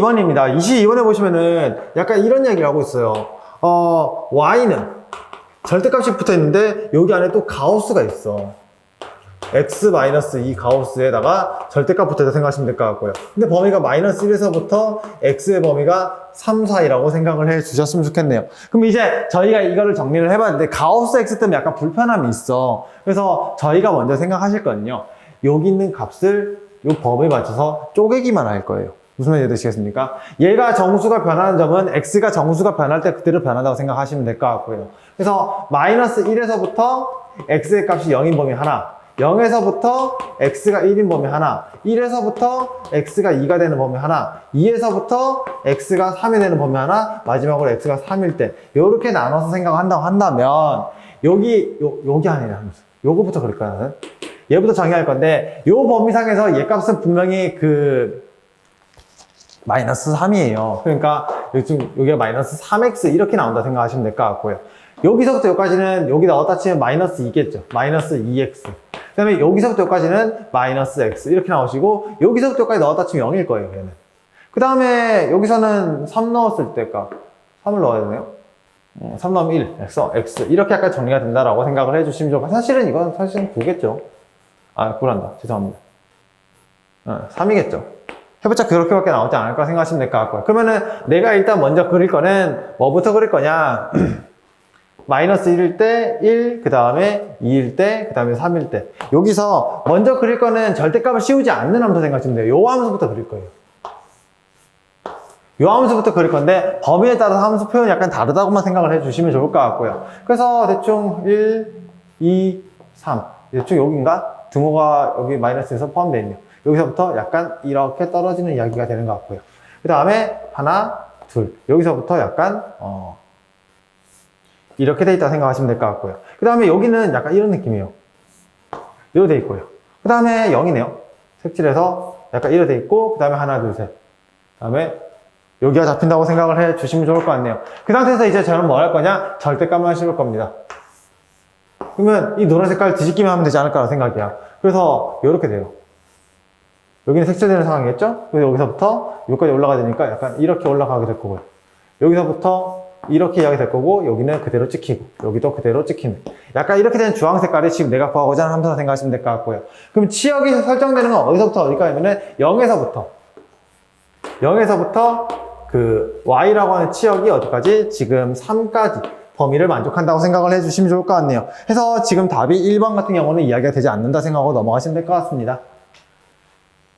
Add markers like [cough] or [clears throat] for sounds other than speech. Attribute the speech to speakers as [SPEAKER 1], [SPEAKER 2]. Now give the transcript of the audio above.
[SPEAKER 1] 22번입니다. 22번에 보시면은 약간 이런 이야기를 하고 있어요. 어, y는 절대값이 붙어 있는데 여기 안에 또 가우스가 있어. x 마이너스 2 가우스에다가 절대값 붙어 있다 생각하시면 될 것 같고요. 근데 범위가 마이너스 1에서부터 x의 범위가 3, 4이라고 생각을 해 주셨으면 좋겠네요. 그럼 이제 저희가 이거를 정리를 해봤는데 가우스 x 때문에 약간 불편함이 있어. 그래서 저희가 먼저 생각하실 거는요. 여기 있는 값을 이 범위에 맞춰서 쪼개기만 할 거예요. 무슨 말인지 되시겠습니까? 얘가 정수가 변하는 점은 x가 정수가 변할 때 그대로 변한다고 생각하시면 될 것 같고요. 그래서 마이너스 1에서부터 x의 값이 0인 범위 하나, 0에서부터 x가 1인 범위 하나, 1에서부터 x가 2가 되는 범위 하나, 2에서부터 x가 3이 되는 범위 하나, 마지막으로 x가 3일 때 이렇게 나눠서 생각한다고 한다면 여기 요, 여기 하면서 요거부터 나는. 얘부터 정의할 건데 요 범위상에서 얘 값은 분명히 그 마이너스 3이에요. 그러니까 요즘 여기가 마이너스 3x 이렇게 나온다 생각하시면 될 것 같고요. 여기서부터 여기까지는 여기 넣었다 치면 마이너스 2겠죠. 마이너스 2x. 그 다음에 여기서부터 여기까지는 마이너스 x 이렇게 나오시고 여기서부터 여기까지 넣었다 치면 0일 거예요. 얘는. 그 다음에 여기서는 3 넣었을 때 값. 3을 넣어야 되네요. 어, 3 넣으면 1, 그래서 x 이렇게 약간 정리가 된다라고 생각을 해주시면 좋고 사실은 이건 사실은 9겠죠. 아, 9란다. 죄송합니다. 어, 3이겠죠. 해봤자 그렇게밖에 나오지 않을 까 생각하시면 될 것 같고요. 그러면은 내가 일단 먼저 그릴 거는 뭐부터 그릴 거냐? [clears throat] 마이너스 1일 때 1, 그 다음에 2일 때, 그 다음에 3일 때. 여기서 먼저 그릴 거는 절대값을 씌우지 않는 함수 생각하시면 돼요. 요 함수부터 그릴 거예요. 요 함수부터 그릴 건데 범위에 따라서 함수 표현이 약간 다르다고만 생각을 해주시면 좋을 것 같고요. 그래서 대충 1, 2, 3. 대충 여기인가? 등호가 여기 마이너스에서 포함되어 있네요. 여기서부터 약간 이렇게 떨어지는 이야기가 되는 것 같고요. 그 다음에 하나, 둘. 여기서부터 약간 어, 이렇게 돼 있다 생각하시면 될 것 같고요. 그 다음에 여기는 약간 이런 느낌이에요. 이렇게 돼 있고요. 그 다음에 0이네요. 색칠해서 약간 이렇게 돼 있고, 그 다음에 하나, 둘, 셋. 그 다음에 여기가 잡힌다고 생각을 해 주시면 좋을 것 같네요. 그 상태에서 이제 저는 뭐할 거냐? 절대값만 씹을 겁니다. 그러면 이 노란 색깔 뒤집기만 하면 되지 않을까라는 생각이야. 그래서 이렇게 돼요. 여기는 색칠되는 상황이겠죠? 그래서 여기서부터 여기까지 올라가야 되니까 약간 이렇게 올라가게 될 거고요. 여기서부터 이렇게 이야기 될 거고 여기는 그대로 찍히고 여기도 그대로 찍히는 약간 이렇게 된 주황 색깔이 지금 내가 구하고자 하는 함수라 생각하시면 될 것 같고요. 그럼 치역이 설정되는 건 어디서부터 어디까지냐면은 0에서부터 0에서부터 그 y라고 하는 치역이 어디까지? 지금 3까지 범위를 만족한다고 생각을 해주시면 좋을 것 같네요. 해서 지금 답이 1번 같은 경우는 이야기가 되지 않는다 생각하고 넘어가시면 될 것 같습니다.